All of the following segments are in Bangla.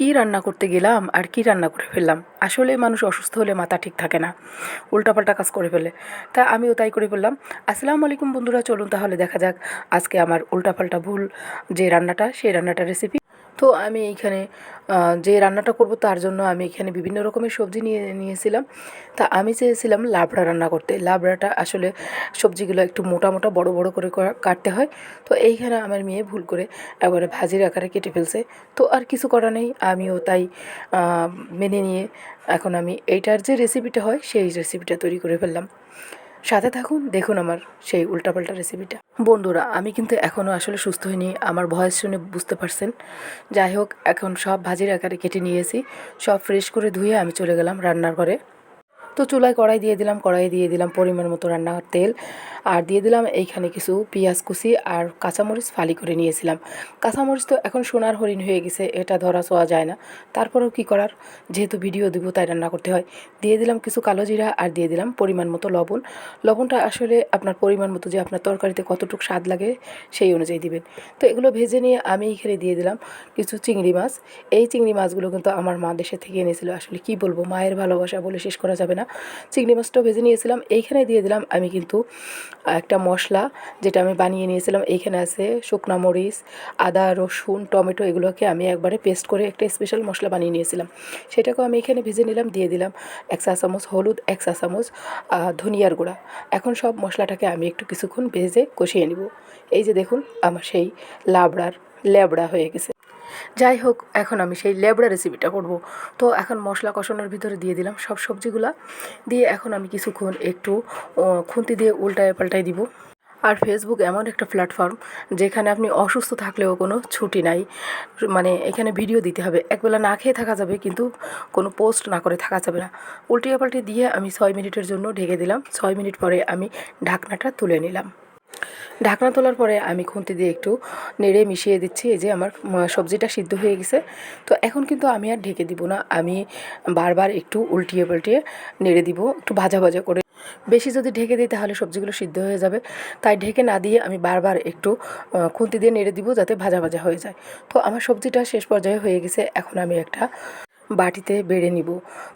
কি রান্না করতে গেলাম আর কি রান্না করে ফেললাম? আসলে মানুষ অসুস্থ হলে মাথা ঠিক থাকে না। উল্টাপাল্টা কাজ করে ফেলে। তা আমিও তাই করে ফেললাম। আসসালামু আলাইকুম বন্ধুরা, চলুন তাহলে দেখা যাক আজকে আমার উল্টাপাল্টা ভুল যে রান্নাটা, সেই রান্নাটার রেসিপি তো আমি এইখানে যে রান্নাটা করব তার জন্য আমি এখানে বিভিন্ন রকমের সবজি নিয়ে, নিয়েছিলাম। তা আমি চেয়েছিলাম লাবড়া রান্না করতে। লাবড়াটা আসলে সবজিগুলো একটু মোটা মোটা, বড় বড় করে কাটতে হয়। তো এইখানে আমার মেয়ে ভুল করে একবারে ভাজির আকারে কেটে ফেলছে। তো আর কিছু করা নেই। আমিও তাই মেনে নিয়ে এখন আমি এইটার যে রেসিপিটা হয়, সেই রেসিপিটা তৈরি করে ফেললাম। সাথে থাকুন, দেখুন আমার সেই উল্টাপাল্টা রেসিপিটা বন্ধুরা, আমি কিন্তু এখনও আসলে সুস্থ হইনি, আমার ভয়েস শুনে বুঝতে পারছেন। যাই হোক, এখন সব ভাজির আকারে কেটে নিয়েছি, সব ফ্রেশ করে ধুয়ে আমি চলে গেলাম রান্নার ঘরে। তো চুলায় কড়াই দিয়ে দিলাম কড়াই দিয়ে দিলাম পরিমাণ মতো রান্নার তেল। আর দিয়ে দিলাম এইখানে কিছু পেঁয়াজ কুচি আর কাঁচামরিচ ফালি করে নিয়েছিলাম। কাঁচামরিচ তো এখন সোনার হরিণ হয়ে গেছে, এটা ধরা ছোঁয়া যায় না। তারপরেও কি করার? যেহেতু ভিডিও দিব, তাই রান্না করতে হয়। দিয়ে দিলাম কিছু কালো জিরা আর দিয়ে দিলাম পরিমাণ মতো লবণ। লবণটা আসলে আপনার পরিমাণ মতো যে আপনার তরকারিতে কতটুকু স্বাদ লাগে, সেই অনুযায়ী দিবেন। তো এগুলো ভেজে নিয়ে আমি এখানে দিয়ে দিলাম কিছু চিংড়ি মাছ। এই চিংড়ি মাছগুলো কিন্তু আমার মা দেশে থেকে এনেছিল। আসলে কি বলব, মায়ের ভালোবাসা বলে শেষ করা যাবে না। চিংড়ি মাছটাও ভেজে নিয়েছিলাম, এইখানে দিয়ে দিলাম আমি কিন্তু একটা মশলা যেটা আমি বানিয়ে নিয়েছিলাম। এইখানে আছে শুকনা মরিচ, আদা, রসুন, টমেটো এগুলোকে আমি একবারে পেস্ট করে একটা স্পেশাল মশলা বানিয়ে নিয়েছিলাম। সেটাকেও আমি এখানে ভেজে নিলাম, দিয়ে দিলাম এক চা চামচ হলুদ, এক চা চামচ ধনিয়ার গুঁড়া। এখন সব মশলাটাকে আমি একটু কিছুক্ষণ ভেজে কষিয়ে নিব। এই যে দেখুন, আমার সেই লাবড়ার ল্যাবড়া হয়ে গেছে। যাই হোক, এখন আমি সেই লেবড়া রেসিপিটা করব। তো এখন মশলা কষানোর ভিতরে দিয়ে দিলাম সব সবজিগুলা। দিয়ে এখন আমি কিছুক্ষণ একটু খুন্তি দিয়ে উল্টায় পাল্টায় দিব। আর ফেসবুক এমন একটা প্ল্যাটফর্ম যেখানে আপনি অসুস্থ থাকলেও কোনো ছুটি নাই। মানে এখানে ভিডিও দিতে হবে। একবেলা না খেয়ে থাকা যাবে, কিন্তু কোনো পোস্ট না করে থাকা যাবে না। উল্টিয়ে পাল্টে দিয়ে আমি ছয় মিনিটের জন্য ঢেকে দিলাম। ছয় মিনিট পরে আমি ঢাকনাটা তুলে নিলাম। ঢাকনা তোলার পরে আমি খুন্তি দিয়ে একটু নেড়ে মিশিয়ে দিচ্ছি, এই যে আমার সবজিটা সিদ্ধ হয়ে গেছে। তো এখন কিন্তু আমি আর ঢেকে দিব না, আমি বারবার একটু উল্টিয়ে পাল্টিয়ে নেড়ে দিব, একটু ভাজা ভাজা করে। বেশি যদি ঢেকে দিই তাহলে সবজিগুলো সিদ্ধ হয়ে যাবে। তাই ঢেকে না দিয়ে আমি বারবার একটু খুন্তি দিয়ে নেড়ে দিব যাতে ভাজা ভাজা হয়ে যায়। তো আমার সবজিটা শেষ পর্যায়ে হয়ে গেছে, এখন আমি একটা বাটিতে বেড়ে নিব।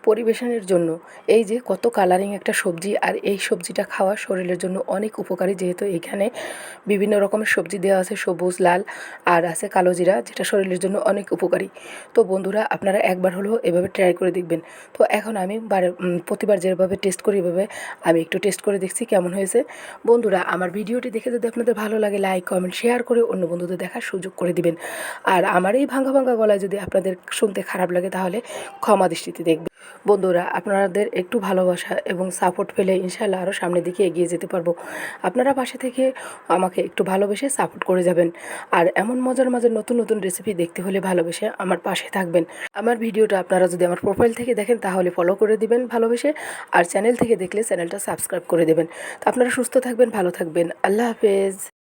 পরিবেশনের জন্য। এই যে কত কালারিং একটা সবজি আর এই সবজিটা খাওয়া শরীরের জন্য অনেক উপকারী যেহেতু এখানে বিভিন্ন রকমের সবজি দেওয়া আছে, সবুজ, লাল আর আছে কালো জিরা, যেটা শরীরের জন্য অনেক উপকারী। তো বন্ধুরা, আপনারা একবার হলেও এভাবে ট্রাই করে দেখবেন। তো এখন আমি বারে প্রতিবার যেভাবে টেস্ট করি এভাবে আমি একটু টেস্ট করে দেখছি কেমন হয়েছে। বন্ধুরা, আমার ভিডিওটি দেখে যদি আপনাদের ভালো লাগে লাইক কমেন্ট শেয়ার করে অন্য বন্ধুদের দেখার সুযোগ করে দিবেন। আর আমার এই ভাঙ্গা ভাঙ্গা গলায় যদি আপনাদের শুনতে খারাপ লাগে তাহলে ক্ষমা দৃষ্টিতে দেখবেন বন্ধুরা, আপনাদের একটু ভালোবাসা এবং সাপোর্ট পেলে ইনশাল্লাহ আরও সামনের দিকে এগিয়ে যেতে পারব। আপনারা পাশে থেকে আমাকে একটু ভালোবেসে সাপোর্ট করে যাবেন। আর এমন মজার মজার নতুন নতুন রেসিপি দেখতে হলে ভালোবেসে আমার পাশে থাকবেন। আমার ভিডিওটা আপনারা যদি আমার প্রোফাইল থেকে দেখেন, তাহলে ফলো করে দিবেন ভালোবেসে। আর চ্যানেল থেকে দেখলে চ্যানেলটা সাবস্ক্রাইব করে দেবেন। তো আপনারা সুস্থ থাকবেন, ভালো থাকবেন। আল্লাহ হাফেজ।